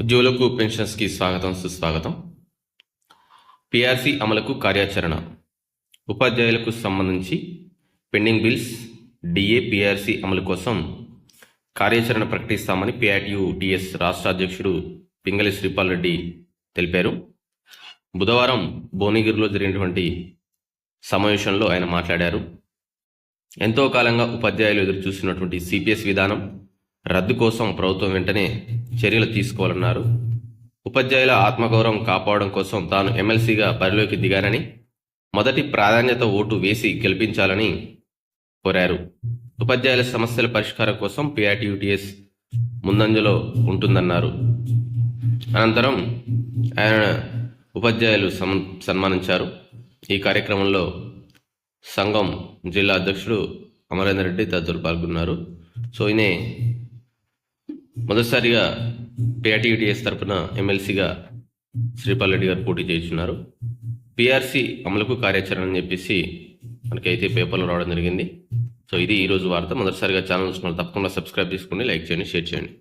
ఉద్యోగులకు పెన్షన్స్కి స్వాగతం సుస్వాగతం. పిఆర్సీ అమలుకు కార్యాచరణ. ఉపాధ్యాయులకు సంబంధించి పెండింగ్ బిల్స్ డిఏ పిఆర్సీ అమలు కోసం కార్యాచరణ ప్రకటిస్తామని పిఆర్టీయు టిఎస్ రాష్ట్ర అధ్యక్షుడు పింగళి శ్రీపాల్ రెడ్డి తెలిపారు. బుధవారం భువనగిరిలో జరిగినటువంటి సమావేశంలో ఆయన మాట్లాడారు. ఎంతో కాలంగా ఉపాధ్యాయులు ఎదురు చూస్తున్నటువంటి సిపిఎస్ విధానం రద్దు కోసం ప్రభుత్వం వెంటనే చర్యలు తీసుకోవాలన్నారు. ఉపాధ్యాయుల ఆత్మగౌరవం కాపాడడం కోసం తాను ఎమ్మెల్సీగా బరిలోకి దిగానని మొదటి ప్రాధాన్యత ఓటు వేసి గెలిపించాలని కోరారు. ఉపాధ్యాయుల సమస్యల పరిష్కారం కోసం పిఆర్టీయూటీఎస్ ముందంజలో ఉంటుందన్నారు. అనంతరం ఆయన ఉపాధ్యాయులు సన్ సన్మానించారు. ఈ కార్యక్రమంలో సంఘం జిల్లా అధ్యక్షుడు అమరేందర్ రెడ్డి తదితరులు పాల్గొన్నారు. సో ఈయన మొదటిసారిగా పిఆర్టీయూటీఎస్ తరఫున ఎమ్మెల్సీగా శ్రీపాల్ రెడ్డి గారు పోటీ చేస్తున్నారు పిఆర్సీ అమలుకు కార్యాచరణ అని చెప్పేసి మనకైతే పేపర్లో రావడం జరిగింది. సో ఇది ఈరోజు వార్త. మొదటిసారిగా ఛానల్ చూసిన తప్పకుండా సబ్స్క్రైబ్ చేసుకోండి లైక్ చేయండి షేర్ చేయండి.